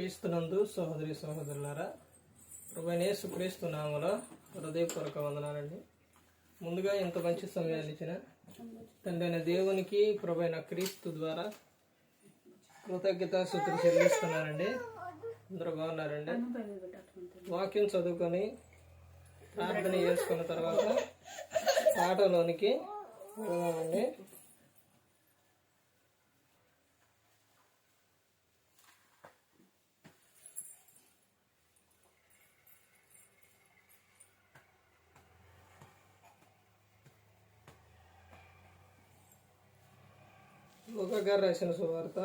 క్రీస్తునందు సహోదరి సహోదరులారా ప్రభనేసు క్రీస్తు నామలో హృదయపూర్వక వందనాలండి. ముందుగా ఇంత మంచి సమయాన్ని ఇచ్చిన తండ్రైన దేవునికి ప్రభైన క్రీస్తు ద్వారా కృతజ్ఞత సూత్రం చెల్లిస్తున్నానండి. అందరూ బాగున్నారండి? వాక్యం చదువుకొని ప్రార్థన చేసుకున్న తర్వాత పాటలోనికి వెళ్దామండి ఒక గారు రాసిన సువార్త.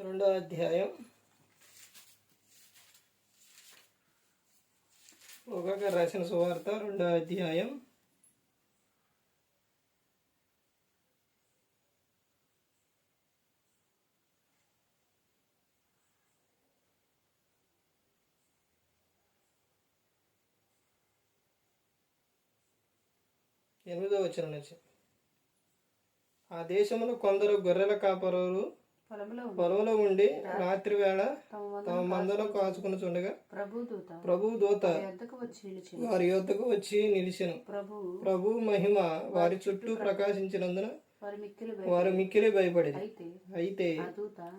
రెండో అధ్యాయం. ఒక గారు రాసిన సువార్త రెండో అధ్యాయం. ఎనిమిదో వచ్చిన నుంచి. ఆ దేశంలో కొందరు గొర్రెల కాపరులు పొలంలో ఉండి రాత్రి వేళ తమ మందలో కాచుకుని చుండగా ప్రభు దూత వారి యొద్దకు వచ్చి నిలిచెను. ప్రభు మహిమ వారి చుట్టూ ప్రకాశించినందున వారి మిక్కిలి భయపడింది అయితే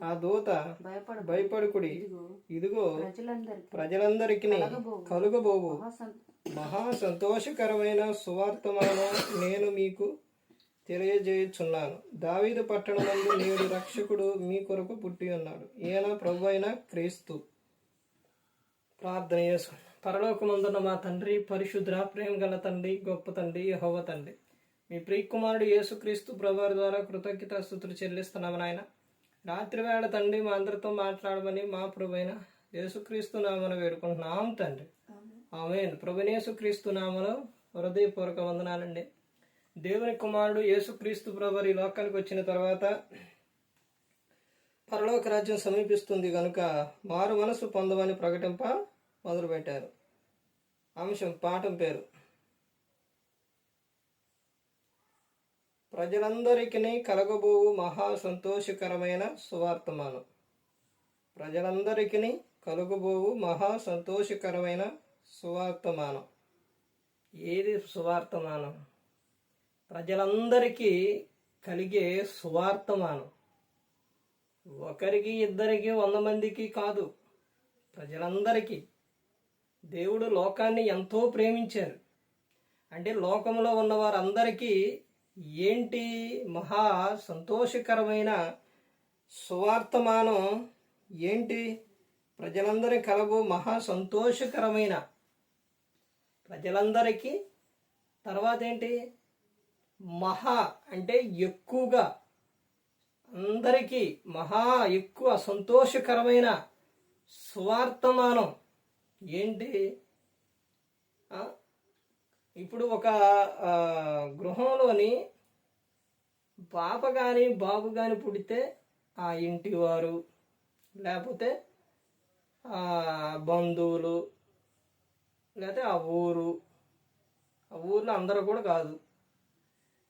ఆ దూత భయపడ భయపడుకుడి. ఇదిగో ప్రజలందరికీ కలుగబోవు. మహా సంతోషకరమైన సువార్తమానం నేను మీకు తెలియజేయుచున్నాను. దావీదు పట్టణమందు నేడు రక్షకుడు మీ కొరకు పుట్టి ఉన్నాడు. ఈయన ప్రభు అయిన క్రీస్తు. ప్రార్థన చేసు పరలోకమందున్న మా తండ్రి పరిశుద్ర ప్రేమ గల తండ్రి గొప్ప తండ్రి హోవ తండ్రి. మీ ప్రియకుమారుడు యేసుక్రీస్తు ప్రభువారి ద్వారా కృతజ్ఞత స్థుతులు చెల్లిస్తున్నాము నాయన. రాత్రి వేళ తండ్రి మా అందరితో మాట్లాడమని మా ప్రభు అయిన యేసుక్రీస్తు నామను వేడుకుంటున్నాం తండ్రి. ఆమెన్. ప్రభునేసుక్రీస్తు నామలో హృదయపూర్వక వందనాలండి. దేవుని కుమారుడు యేసుక్రీస్తు ప్రభు ఈ లోకానికి వచ్చిన తర్వాత పరలోక రాజ్యం సమీపిస్తుంది కనుక మారు మనసు పొందమని ప్రకటింప మొదలుపెట్టారు. అంశం పాఠం పేరు. ప్రజలందరికీ కలగబోవు మహా సంతోషకరమైన సువార్తమానం. ప్రజలందరికీ కలుగుబోవు మహా సంతోషకరమైన సువార్తమానం. ఏది సువార్తమానం? ప్రజలందరికీ కలిగే సువార్తమానం. ఒకరికి ఇద్దరికి వంద మందికి కాదు. ప్రజలందరికీ. దేవుడు లోకాన్ని ఎంతో ప్రేమించారు. అంటే లోకంలో ఉన్న వారందరికీ ఏంటి మహా సంతోషకరమైన సువార్తమానం? ఏంటి? ప్రజలందరి కలగు మహా సంతోషకరమైన ప్రజలందరికీ తర్వాత ఏంటి? మహా అంటే ఎక్కువగా అందరికీ మహా ఎక్కువ సంతోషకరమైన స్వార్థమానం ఏంటి? ఇప్పుడు ఒక గృహంలోని పాప కానీ బాబు కానీ పుడితే ఆ ఇంటి వారు లేకపోతే బంధువులు లేకపోతే ఆ ఊరు ఆ ఊర్లో అందరూ కూడా కాదు.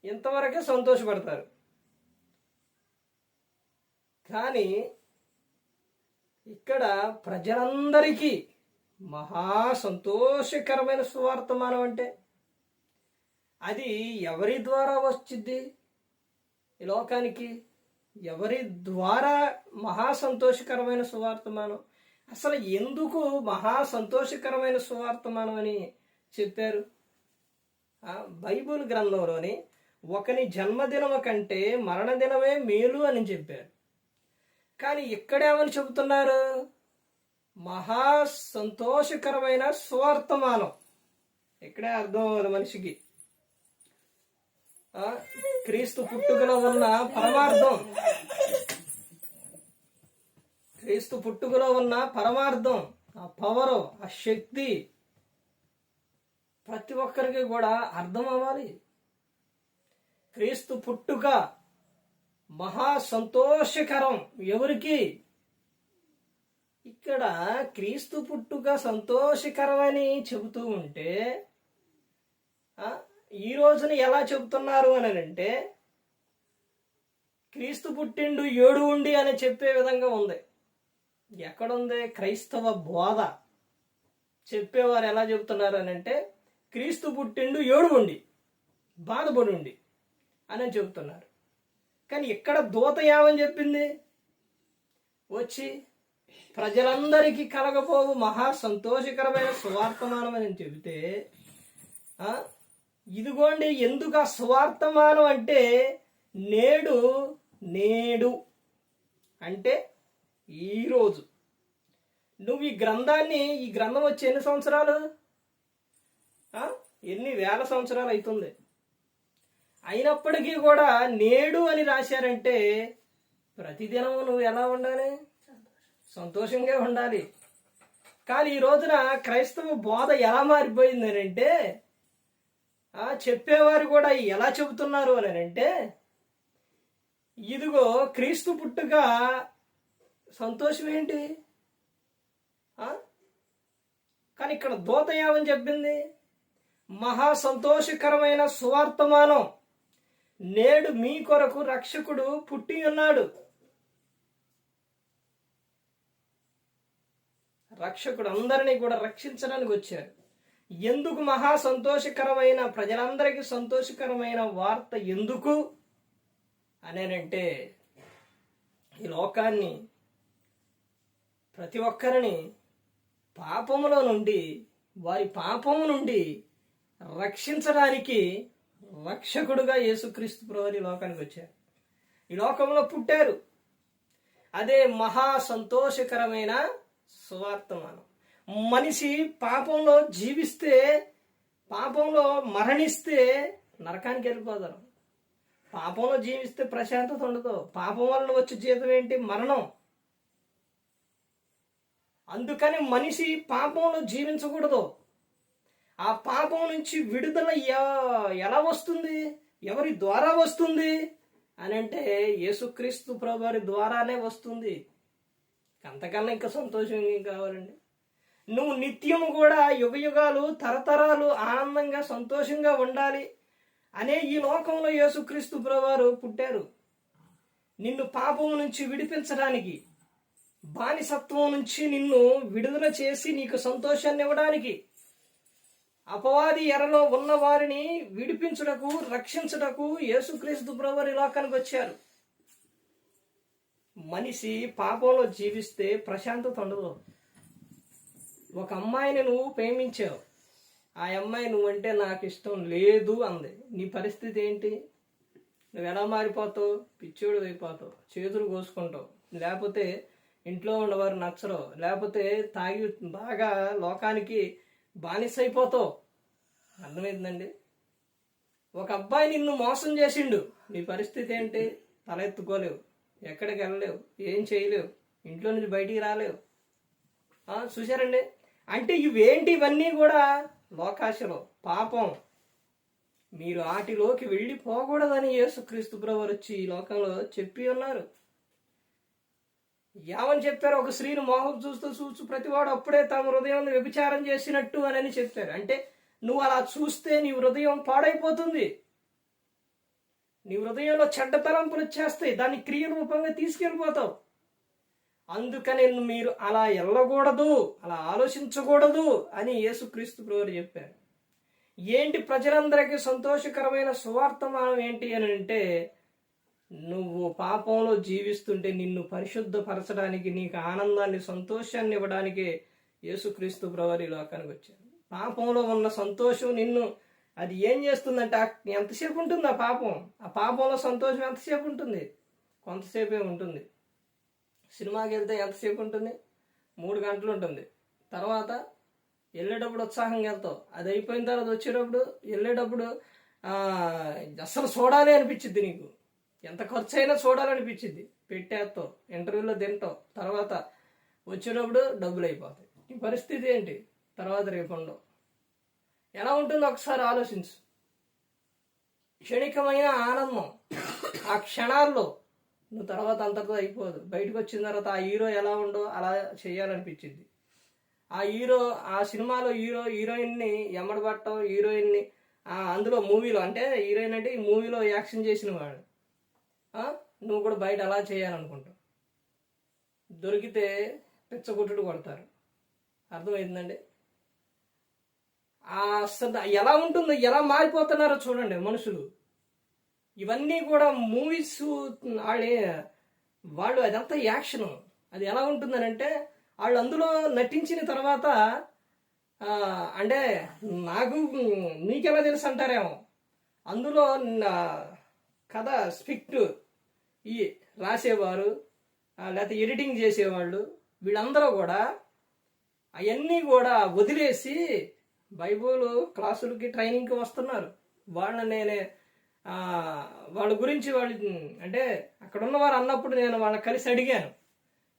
ఇంతవరకే సంతోషపడతారు. కానీ ఇక్కడ ప్రజలందరికీ మహా సంతోషకరమైన సువార్తమానం అంటే అది ఎవరి ద్వారా వచ్చింది ఈ లోకానికి ఎవరి ద్వారా మహా సంతోషకరమైన సువార్తమానం? అసలు ఎందుకు మహా సంతోషకరమైన సువార్తమానం అని చెప్పారు బైబుల్ గ్రంథంలోని ఒకని జన్మదినము కంటే మరణదినమే మేలు అని చెప్పారు. కానీ ఇక్కడేమని చెబుతున్నారు? మహా సంతోషకరమైన స్వార్థమానం ఇక్కడే అర్థం అవ్వదు మనిషికి. క్రీస్తు పుట్టుకలో ఉన్న పరమార్థం. క్రీస్తు పుట్టుకలో ఉన్న పరమార్థం ఆ పవరు ఆ శక్తి ప్రతి ఒక్కరికి కూడా అర్థం అవ్వాలి క్రీస్తు పుట్టుక మహా సంతోషకరం. ఎవరికి? ఇక్కడ క్రీస్తు పుట్టుక సంతోషకరమని చెబుతూ ఉంటే ఈ రోజున ఎలా చెబుతున్నారు అని అంటే క్రీస్తు పుట్టిండు ఏడు ఉండి అని చెప్పే విధంగా ఉంది. ఎక్కడుంది క్రైస్తవ బోధ? చెప్పేవారు ఎలా చెబుతున్నారు అని అంటే క్రీస్తు పుట్టిండు ఏడు ఉండి బాధపడి ఉండి అని చెబుతున్నారు. కానీ ఇక్కడ దూత ఏమని చెప్పింది? వచ్చి ప్రజలందరికీ కలగపోవు మహా సంతోషకరమైన సువార్తమానం అని చెబితే ఇదిగోండి ఎందుకు ఆ సువార్తమానం అంటే నేడు నేడు అంటే ఈరోజు నువ్వు ఈ గ్రంథాన్ని ఈ గ్రంథం వచ్చి ఎన్ని సంవత్సరాలు? ఎన్ని వేల సంవత్సరాలు అవుతుంది అయినప్పటికీ కూడా నేడు అని రాశారంటే ప్రతిదినం నువ్వు ఎలా ఉండాలి? సంతోషంగా ఉండాలి. కానీ ఈ రోజున క్రైస్తవ బోధ ఎలా మారిపోయింది అని అంటే ఆ, చెప్పేవారు కూడా ఎలా చెబుతున్నారు అని అంటే ఇదిగో క్రీస్తు పుట్టుక సంతోషం ఏంటి కానీ ఇక్కడ దూత ఏమని చెప్పింది. మహా సంతోషకరమైన సువార్తమానం. నేడు మీ కొరకు రక్షకుడు పుట్టి ఉన్నాడు. రక్షకుడు అందరినీ కూడా రక్షించడానికి వచ్చారు ఎందుకు మహా సంతోషకరమైన ప్రజలందరికీ సంతోషకరమైన వార్త ఎందుకు అనేనంటే ఈ లోకాన్ని ప్రతి ఒక్కరిని పాపములో నుండి వారి పాపము నుండి రక్షించడానికి రక్షకుడుగా యేసుక్రీస్తు ప్రభువు లోకానికి వచ్చారు. ఈ లోకంలో పుట్టారు. అదే మహా సంతోషకరమైన సువార్తమానం. మనిషి పాపంలో జీవిస్తే పాపంలో మరణిస్తే నరకానికి వెళ్ళిపోతారు. పాపంలో జీవిస్తే ప్రశాంతత ఉండదు. పాపం వలన వచ్చే జీతం ఏంటి? మరణం. అందుకని మనిషి పాపంలో జీవించకూడదు. ఆ పాపం నుంచి విడుదల ఎలా వస్తుంది? ఎవరి ద్వారా వస్తుంది? అని అంటే యేసుక్రీస్తు ప్రభువారి ద్వారానే వస్తుంది. అంతకన్నా ఇంకా సంతోషం ఏం కావాలండి? నువ్వు నిత్యము కూడా యుగ యుగాలు తరతరాలు ఆనందంగా సంతోషంగా ఉండాలి అనే ఈ లోకంలో యేసుక్రీస్తు ప్రభువారు పుట్టారు. నిన్ను పాపము నుంచి విడిపించడానికి బానిసత్వం నుంచి నిన్ను విడుదల చేసి నీకు సంతోషాన్ని ఇవ్వడానికి. అపవాది ఎరలో ఉన్న వారిని విడిపించుటకు రక్షించుటకు యేసుక్రీస్తు బ్రవర్ ఈ లోకానికి వచ్చారు మనిషి పాపంలో జీవిస్తే ప్రశాంతత ఉండదు. ఒక అమ్మాయిని నువ్వు ప్రేమించావు. ఆ అమ్మాయి నువ్వంటే నాకు ఇష్టం లేదు అంది. నీ పరిస్థితి ఏంటి? నువ్వు ఎలా మారిపోతావు? పిచ్చోడు అయిపోతావు. చేతులు కోసుకుంటావు. లేకపోతే ఇంట్లో ఉన్నవారు నచ్చరు. లేకపోతే తాగి బాగా లోకానికి బానిసైపోతావు. అయిపోతావు అర్థమైందండి? ఒక అబ్బాయి నిన్ను మోసం చేసిండు. నీ పరిస్థితి ఏంటి? తల ఎత్తుకోలేవు. ఎక్కడికి వెళ్ళలేవు. ఏం చేయలేవు. ఇంట్లో నుంచి బయటికి రాలేవు. చూశారండి? అంటే ఇవేంటి? ఇవన్నీ కూడా లోకాశలు. పాపం. మీరు వాటిలోకి వెళ్ళిపోకూడదని యేసుక్రీస్తు బ్రవర్ వచ్చి ఈ లోకంలో చెప్పి ఉన్నారు. ఏమని చెప్పారు ఒక స్త్రీని మోహం చూస్తూ చూస్తూ ప్రతివాడు అప్పుడే తమ హృదయం వ్యభిచారం చేసినట్టు అని చెప్పారు. అంటే నువ్వు అలా చూస్తే నీ హృదయం పాడైపోతుంది. నీ హృదయంలో చెడ్డ తలంపులు వచ్చేస్తాయి. దాన్ని క్రియ రూపంగా తీసుకెళ్ళిపోతావు. అందుకని మీరు అలా వెళ్ళకూడదు అలా ఆలోచించకూడదు అని యేసుక్రీస్తు ప్రభువు చెప్పారు. ఏంటి ప్రజలందరికీ సంతోషకరమైన సువార్తమానం ఏంటి అని అంటే నువ్వు పాపంలో జీవిస్తుంటే నిన్ను పరిశుద్ధపరచడానికి నీకు ఆనందాన్ని సంతోషాన్ని ఇవ్వడానికి యేసుక్రీస్తు ప్రభువు లోకానికి వచ్చారు. పాపంలో ఉన్న సంతోషం నిన్ను అది ఏం చేస్తుందంటే ఎంతసేపు ఉంటుంది ఆ పాపం? ఆ పాపంలో సంతోషం ఎంతసేపు ఉంటుంది? కొంతసేపే ఉంటుంది. సినిమాకి వెళ్తే ఎంతసేపు ఉంటుంది? మూడు గంటలు ఉంటుంది. తర్వాత వెళ్ళేటప్పుడు ఉత్సాహంగా వెళ్తావు. అది అయిపోయిన తర్వాత వచ్చేటప్పుడు వెళ్ళేటప్పుడు అసలు చూడాలి అనిపించింది నీకు. ఎంత ఖర్చు అయినా చూడాలనిపించింది. పెట్టేస్తావు ఇంటర్వ్యూలో తింటావు తర్వాత వచ్చేటప్పుడు డబ్బులు అయిపోతాయి ఈ పరిస్థితి ఏంటి? తర్వాత రేపు ఉండవు. ఎలా ఉంటుందో ఒకసారి ఆలోచించు. క్షణికమైన ఆనందం. ఆ క్షణాల్లో నువ్వు తర్వాత అంతటితో అయిపోదు. బయటకు వచ్చిన తర్వాత ఆ హీరో ఎలా ఉండో అలా చేయాలనిపించింది. ఆ హీరో ఆ సినిమాలో హీరో హీరోయిన్ని ఎమ్మడబట్టం హీరోయిన్ని అందులో మూవీలో అంటే హీరోయిన్ అంటే ఈ మూవీలో యాక్షన్ చేసిన వాడు. నువ్వు కూడా బయట అలా చేయాలనుకుంటావు. దొరికితే పిచ్చగొట్టుడు కొడతారు. అర్థమైందండి? ఆ అసలు ఎలా ఉంటుందో ఎలా మారిపోతున్నారో చూడండి మనుషులు. ఇవన్నీ కూడా మూవీస్ వాళ్ళే వాళ్ళు అదంతా యాక్షన్. అది ఎలా ఉంటుందనంటే వాళ్ళు అందులో నటించిన తర్వాత అంటే నాకు నీకెలా తెలుసు అంటారేమో. అందులో కథ స్పిక్ట్ ఈ రాసేవారు లేకపోతే ఎడిటింగ్ చేసేవాళ్ళు వీళ్ళందరూ కూడా అవన్నీ కూడా వదిలేసి బైబుల్ క్లాసులకి ట్రైనింగ్కి వస్తున్నారు. వాళ్ళని నేనే వాళ్ళ గురించి వాళ్ళు అంటే అక్కడ ఉన్నవారు అన్నప్పుడు నేను వాళ్ళని కలిసి అడిగాను.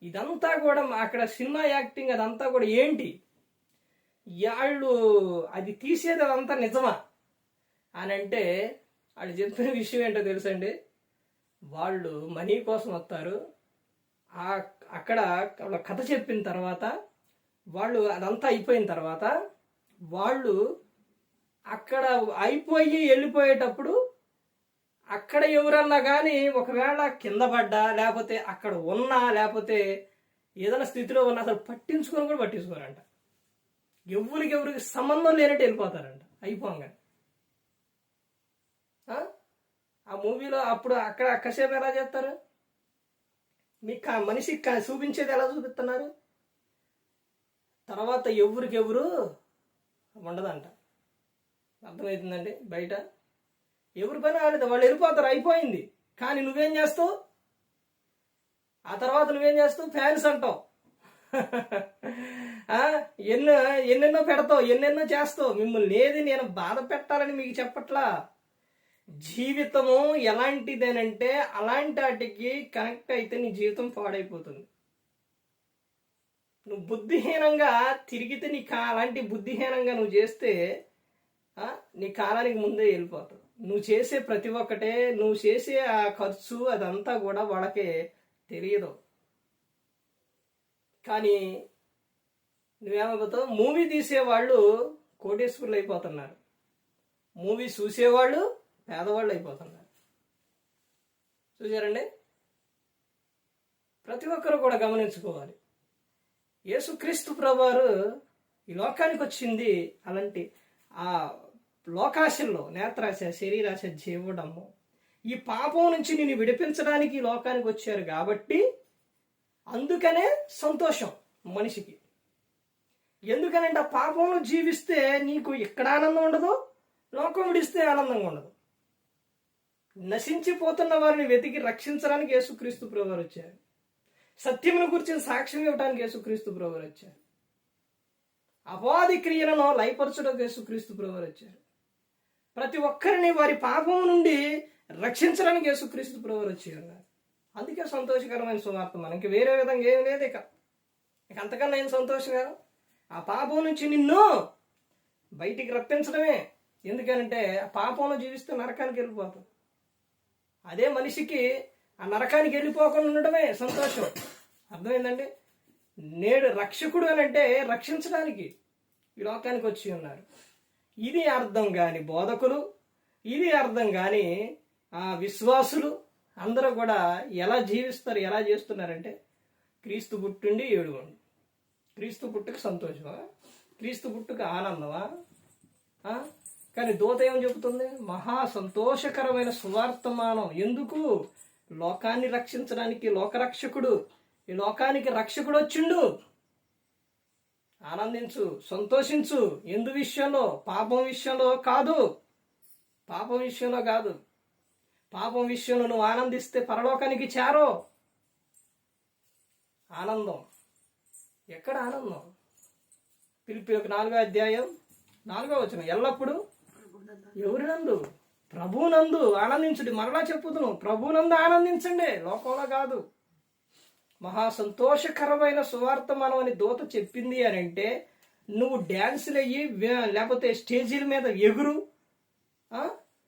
ఇదంతా కూడా అక్కడ సినిమా యాక్టింగ్ అదంతా కూడా ఏంటి? వాళ్ళు అది తీసేది అదంతా నిజమా? అని అంటే వాళ్ళు చెప్పిన విషయం ఏంటో తెలుసండి? వాళ్ళు మనీ కోసం వస్తారు. ఆ అక్కడ వాళ్ళ కథ చెప్పిన తర్వాత వాళ్ళు అదంతా అయిపోయిన తర్వాత వాళ్ళు అక్కడ అయిపోయి వెళ్ళిపోయేటప్పుడు అక్కడ ఎవరన్నా కానీ ఒకవేళ కింద పడ్డా లేకపోతే అక్కడ ఉన్నా లేకపోతే ఏదైనా స్థితిలో ఉన్నా అసలు పట్టించుకొని కూడా పట్టించుకోరంట. ఎవరికి ఎవరికి సంబంధం లేనట్టు వెళ్ళిపోతారంట. అయిపోగానే. ఆ? మూవీలో అప్పుడు అక్కడ అక్కసేపు ఎలా చేస్తారు? మీకు ఆ మనిషికి కా- చూపించేది ఎలా చూపిస్తున్నారు? తర్వాత ఎవరికి ఎవరు ఉండదంట. అర్థమవుతుందండి బయట? ఎవరి పని ఆడదు వాళ్ళు వెళ్ళిపోతారు అయిపోయింది. కానీ నువ్వేం చేస్తావు? ఆ తర్వాత నువ్వేం చేస్తావు? ఫ్యాన్స్ అంటావు. ఎన్నో ఎన్నెన్నో పెడతావు ఎన్నెన్నో చేస్తావు. మిమ్మల్ని ఏది నేను బాధ పెట్టాలని మీకు చెప్పట్లా? జీవితము ఎలాంటిదేనంటే అలాంటి వాటికి కనెక్ట్ అయితే నీ జీవితం పాడైపోతుంది. నువ్వు బుద్ధిహీనంగా తిరిగితే నీ కా అలాంటి బుద్ధిహీనంగా నువ్వు చేస్తే నీ కాలానికి ముందే వెళ్ళిపోతావు. నువ్వు చేసే ప్రతి ఒక్కటే నువ్వు చేసే ఆ ఖర్చు అదంతా కూడా వాళ్ళకి తెలియదు. కానీ నువ్వేమైపోతావు మూవీ తీసేవాళ్ళు కోటేశ్వరులు అయిపోతున్నారు. మూవీ చూసేవాళ్ళు పేదవాళ్ళు అయిపోతున్నారు. చూసారండి ప్రతి ఒక్కరు కూడా గమనించుకోవాలి. యేసుక్రీస్తు ప్రభువారు ఈ లోకానికి వచ్చింది అలాంటి ఆ లోకాశల్లో నేత్రాశ శరీరాశ జీవడము. ఈ పాపం నుంచి నేను విడిపించడానికి ఈ లోకానికి వచ్చారు కాబట్టి అందుకనే సంతోషం మనిషికి. ఎందుకనంటే ఆ పాపంలో జీవిస్తే నీకు ఇక్కడ ఆనందం ఉండదు? లోకం విడిస్తే ఆనందంగా ఉండదు. నశించిపోతున్న వారిని వెతికి రక్షించడానికి యేసుక్రీస్తు ప్రభువారు వచ్చారు. సత్యమును గురించిన సాక్ష్యం ఇవ్వడానికి యేసుక్రీస్తు ప్రభువారు వచ్చారు. అపాధి క్రియలను లయపరచడానికి యేసుక్రీస్తు ప్రభువారు వచ్చారు. ప్రతి ఒక్కరిని వారి పాపం నుండి రక్షించడానికి యేసుక్రీస్తు ప్రభువారు వచ్చి ఉన్నారు. అందుకే సంతోషకరమైన సువార్త మనకి వేరే విధంగా ఏం లేదు ఇక. ఇక అంతకన్నా ఏం సంతోషకరం ఆ పాపం నుంచి నిన్ను బయటికి రప్పించడమే. ఎందుకనంటే ఆ పాపంలో జీవిస్తే నరకానికి వెళ్ళిపోతాం. అదే మనిషికి ఆ నరకానికి వెళ్ళిపోకుండా ఉండడమే సంతోషం. అర్థమైందండి? నేడు రక్షకుడు అని అంటే రక్షించడానికి ఈ లోకానికి వచ్చి ఉన్నారు. ఇది అర్థం కాని బోధకులు ఇది అర్థం కాని ఆ విశ్వాసులు అందరూ కూడా ఎలా జీవిస్తారు ఎలా చేస్తున్నారంటే క్రీస్తు పుట్టుండి ఏడుకోండి క్రీస్తు పుట్టుకు సంతోషమా? క్రీస్తు పుట్టుకు ఆనందమా? కానీ దూత ఏం చెబుతుంది? మహా సంతోషకరమైన సువార్తమానం. ఎందుకు? లోకాన్ని రక్షించడానికి లోకరక్షకుడు. ఈ లోకానికి రక్షకుడు వచ్చిండు. ఆనందించు సంతోషించు. ఎందు విషయంలో? పాపం విషయంలో కాదు. పాపం విషయంలో కాదు. పాపం విషయంలో నువ్వు ఆనందిస్తే పరలోకానికి చేరో. ఆనందం. ఎక్కడ ఆనందం? పిలిపి ఒక నాలుగో అధ్యాయం నాలుగో వచ్చిన ఎల్లప్పుడూ ఎవరినందు? ప్రభునందు ఆనందించుడి. మరలా చెప్పుదును. ప్రభునందు ఆనందించండి. లోకంలో కాదు. మహా సంతోషకరమైన సువార్తమానం మనమని దూత చెప్పింది అని అంటే నువ్వు డ్యాన్సులు అయ్యి లేకపోతే స్టేజీల మీద ఎగురు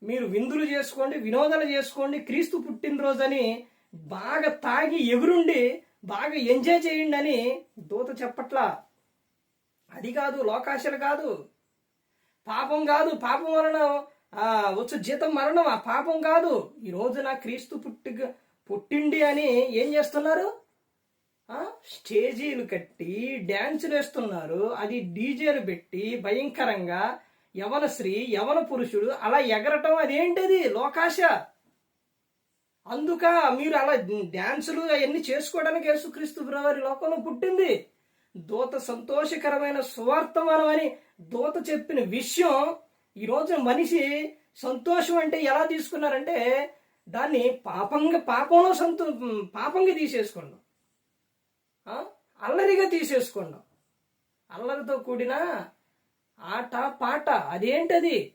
మీరు విందులు చేసుకోండి వినోదాలు చేసుకోండి క్రీస్తు పుట్టినరోజని బాగా తాగి ఎగురుండి బాగా ఎంజాయ్ చేయండి అని దూత చెప్పట్లా. అది కాదు లోకాశలు కాదు. పాపం కాదు పాపం వలన వచ్చు జీతం మరణం ఆ పాపం కాదు. ఈ రోజున క్రీస్తు పుట్టి పుట్టిండి అని ఏం చేస్తున్నారు? స్టేజీలు కట్టి డ్యాన్సులు వేస్తున్నారు. అది డీజేలు పెట్టి భయంకరంగా యవన స్త్రీ యవన పురుషుడు అలా ఎగరటం అదేంటిది? లోకాశ. అందుక మీరు అలా డ్యాన్సులు అవన్నీ చేసుకోవడానికి యేసుక్రీస్తు వారి లోకంలో పుట్టింది. దూత సంతోషకరమైన సువార్తమానం అని దూత చెప్పిన విషయం ఈరోజు మనిషి సంతోషం అంటే ఎలా తీసుకున్నారంటే దాన్ని పాపంగా పాపంలో సంతో పాపంగా తీసేసుకున్నాం అల్లరిగా తీసేసుకున్నాం అల్లరితో కూడిన ఆట పాట అదేంటది?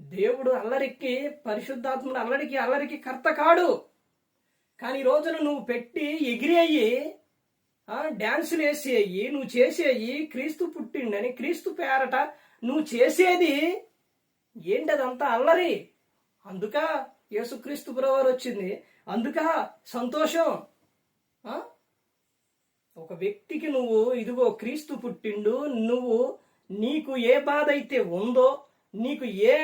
దేవుడు అల్లరికి పరిశుద్ధాత్ముడు అల్లరికి అల్లరికి కర్త కాడు. కానీ ఈ రోజున నువ్వు పెట్టి ఎగిరి అయ్యి డ్యాన్సులు వేసేయి నువ్వు చేసేయి క్రీస్తు పుట్టిండని క్రీస్తు పేరట నువ్వు చేసేది ఏంటదంతా అల్లరి. అందుక యేసుక్రీస్తు బ్రవర్ వచ్చింది. అందుక సంతోషం. ఒక వ్యక్తికి నువ్వు ఇదిగో క్రీస్తు పుట్టిండు నువ్వు నీకు ఏ బాధ అయితే ఉందో నీకు ఏ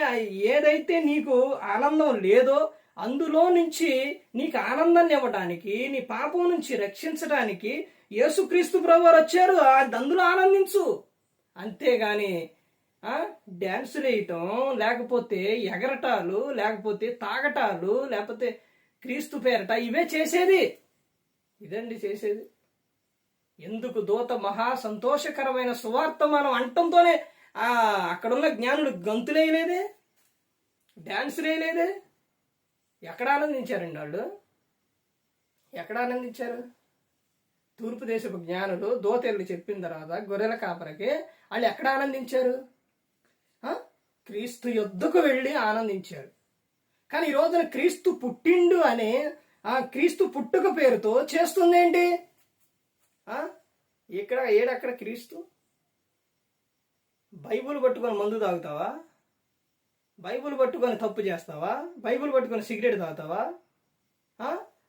ఏదైతే నీకు ఆనందం లేదో అందులో నుంచి నీకు ఆనందాన్ని ఇవ్వడానికి నీ పాపం నుంచి రక్షించడానికి యేసుక్రీస్తు ప్రభువారు వచ్చారు ఆ అందులో ఆనందించు. అంతేగాని డ్యాన్స్ డ్యాన్సులు వేయటం లేకపోతే ఎగరటాలు లేకపోతే తాగటాలు లేకపోతే క్రీస్తు పేరట ఇవే చేసేది. ఇదండి చేసేది. ఎందుకు దూత మహా సంతోషకరమైన సువార్త మనం అంటంతోనే ఆ అక్కడున్న జ్ఞానుడు గంతులేయలేదే డ్యాన్స్ వేయలేదే. ఎక్కడ ఆనందించారండి వాళ్ళు? ఎక్కడ ఆనందించారు? తూర్పు దేశపు జ్ఞానులు దోతెల్లి చెప్పిన తర్వాత గొర్రెల కాపరకి వాళ్ళు ఎక్కడ ఆనందించారు? క్రీస్తు యుద్ధకు వెళ్ళి ఆనందించారు. కానీ ఈ రోజున క్రీస్తు పుట్టిండు అనే ఆ క్రీస్తు పుట్టుక పేరుతో చేస్తుందేంటి? ఇక్కడ ఏడక్కడ క్రీస్తు? బైబుల్ పట్టుకొని మందు తాగుతావా? బైబుల్ పట్టుకొని తప్పు చేస్తావా? బైబుల్ పట్టుకొని సిగరెట్ తాగుతావా?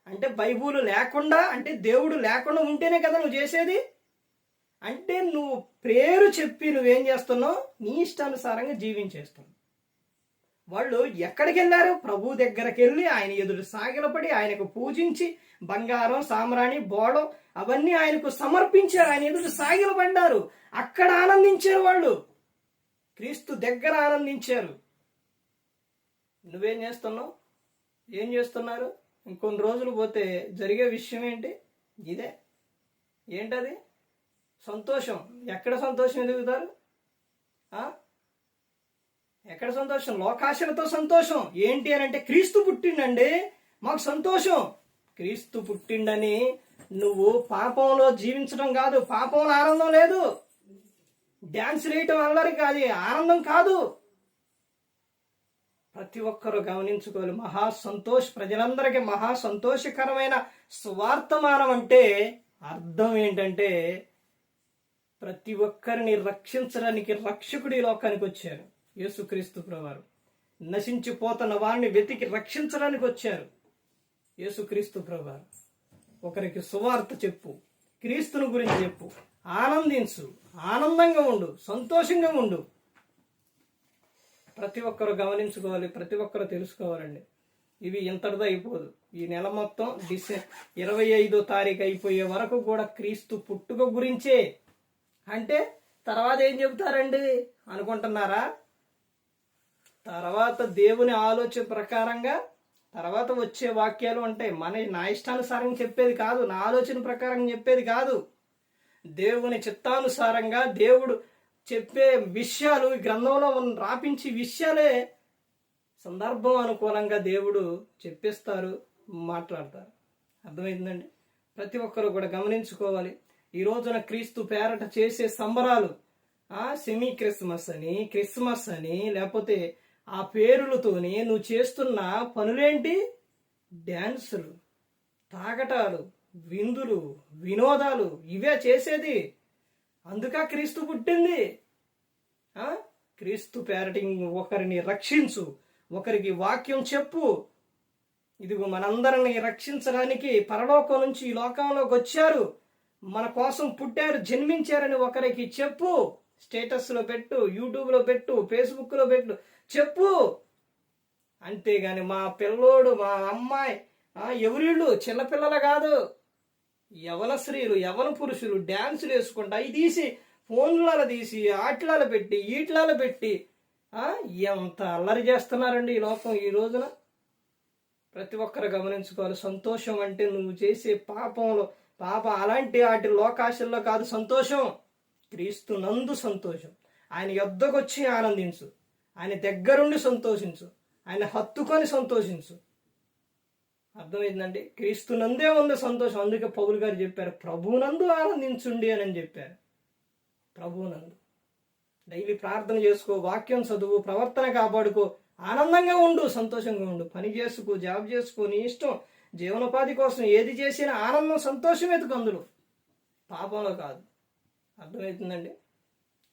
అంటే బైబుల్ లేకుండా అంటే దేవుడు లేకుండా ఉంటేనే కదా నువ్వు చేసేది? అంటే నువ్వు పేరు చెప్పి నువ్వేం చేస్తున్నావు? నీ ఇష్టానుసారంగా జీవించేస్తున్నావు. వాళ్ళు ఎక్కడికి వెళ్ళారు ప్రభు దగ్గరికి వెళ్ళి ఆయన ఎదురు సాగిలపడి ఆయనకు పూజించి బంగారం సామ్రాణి బోళం అవన్నీ ఆయనకు సమర్పించారు. ఆయన ఎదురు సాగిలపడ్డారు. అక్కడ ఆనందించారు వాళ్ళు. క్రీస్తు దగ్గర ఆనందించారు. నువ్వేం చేస్తున్నావు? ఏం చేస్తున్నారు? ఇంకొన్ని రోజులు పోతే జరిగే విషయం ఏంటి? ఇదే. ఏంటది? సంతోషం. ఎక్కడ సంతోషం ఎదుగుతారు ఎక్కడ సంతోషం? లోకాశలతో సంతోషం. ఏంటి అని అంటే క్రీస్తు పుట్టిండండి మాకు సంతోషం. క్రీస్తు పుట్టిండని నువ్వు పాపంలో జీవించడం కాదు. పాపంలో ఆనందం లేదు. డ్యాన్స్ వేయటం అల్లరి కాదు ఆనందం కాదు. ప్రతి ఒక్కరూ గమనించుకోవాలి. మహా సంతోష ప్రజలందరికీ మహా సంతోషకరమైన స్వార్థమానం అంటే అర్థం ఏంటంటే ప్రతి ఒక్కరిని రక్షించడానికి రక్షకుడు ఈ లోకానికి వచ్చారు. యేసుక్రీస్తు ప్రభువారు. నశించిపోతున్న వారిని వెతికి రక్షించడానికి వచ్చారు యేసుక్రీస్తు ప్రభువారు. ఒకరికి సువార్త చెప్పు క్రీస్తుని గురించి చెప్పు. ఆనందించు ఆనందంగా ఉండు సంతోషంగా ఉండు. ప్రతి ఒక్కరు గమనించుకోవాలి ప్రతి ఒక్కరు తెలుసుకోవాలండి. ఇవి ఇంతటిదో అయిపోదు. ఈ నెల మొత్తం డిసె ఇరవై ఐదో తారీఖు అయిపోయే వరకు కూడా క్రీస్తు పుట్టుక గురించే. అంటే తర్వాత ఏం చెబుతారండి? అనుకుంటున్నారా? తర్వాత దేవుని ఆలోచన ప్రకారంగా తర్వాత వచ్చే వాక్యాలు ఉంటాయి. మన నా ఇష్టానుసారం చెప్పేది కాదు. నా ఆలోచన ప్రకారం చెప్పేది కాదు. దేవుని చిత్తానుసారంగా దేవుడు చెప్పే విషయాలు ఈ గ్రంథంలో మనం రాపించి విషయాలే సందర్భం అనుకూలంగా దేవుడు చెప్పిస్తారు మాట్లాడతారు. అర్థమైందండి? ప్రతి ఒక్కరు కూడా గమనించుకోవాలి. ఈ రోజున క్రీస్తు పేరట చేసే సంబరాలు ఆ సెమీ క్రిస్మస్ అని క్రిస్మస్ అని లేకపోతే ఆ పేరులతోని నువ్వు చేస్తున్న పనులేంటి? డ్యాన్సులు తాగటాలు విందులు వినోదాలు ఇవే చేసేది అందుక క్రీస్తు పుట్టింది. క్రీస్తు పేరటి ఒకరిని రక్షించు. ఒకరికి వాక్యం చెప్పు. ఇదిగో మనందరిని రక్షించడానికి పరలోకం నుంచి ఈ లోకంలోకి వచ్చారు. మన కోసం పుట్టారు జన్మించారని ఒకరికి చెప్పు. స్టేటస్లో పెట్టు యూట్యూబ్లో పెట్టు ఫేస్బుక్లో పెట్టు. చెప్పు. అంతేగాని మా పిల్లోడు మా అమ్మాయి ఎవరిళ్ళు? చిన్నపిల్లలు కాదు. యవన స్త్రీలు యవన పురుషులు డ్యాన్సులు వేసుకుంటా అవి తీసి ఫోన్లలో తీసి ఆటలలో పెట్టి ఈట్లలో పెట్టి ఎంత అల్లరి చేస్తున్నారండి ఈ లోకం ఈ రోజున. ప్రతి ఒక్కరు గమనించుకోవాలి సంతోషం అంటే నువ్వు చేసే పాపంలో పాప అలాంటి వాటి లోకాశల్లో కాదు సంతోషం. క్రీస్తు నందు సంతోషం. ఆయన యొద్దకొచ్చి ఆనందించు. ఆయన దగ్గరుండి సంతోషించు. ఆయన హత్తుకొని సంతోషించు. అర్థమైందండి? క్రీస్తు నందే ఉంది సంతోషం. అందుకే పౌలు గారు చెప్పారు ప్రభువునందు ఆనందించుండి అని చెప్పారు. ప్రభునందు. డైలీ ప్రార్థన చేసుకో వాక్యం చదువు ప్రవర్తన కాపాడుకో ఆనందంగా ఉండు సంతోషంగా ఉండు. పని చేసుకో జాబ్ చేసుకో నీ ఇష్టం. జీవనోపాధి కోసం ఏది చేసినా ఆనందం సంతోషం ఎతుకు అందులో. పాపంలో కాదు. అర్థమవుతుందండి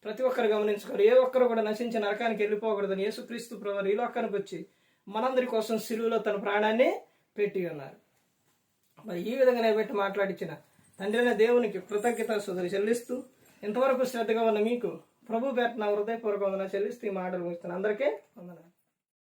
ప్రతి ఒక్కరు గమనించుకోరు ఏ ఒక్కరు కూడా నశించి నరకానికి వెళ్ళిపోకూడదని యేసుక్రీస్తు ప్రభు ఈ లోకానికి వచ్చి మనందరి కోసం సిలువలో తన ప్రాణాన్ని పెట్టి ఉన్నారు. మరి ఈ విధంగా పెట్టి మాట్లాడించిన తండ్రి దేవునికి కృతజ్ఞత సుధరి చెల్లిస్తూ ఇంతవరకు శ్రద్ధగా ఉన్న మీకు ప్రభు పేట నా హృదయపూర్వకంగా చెల్లిస్తూ ఈ మాటలు ముగిస్తున్నాను. అందరికీ వందనాలు.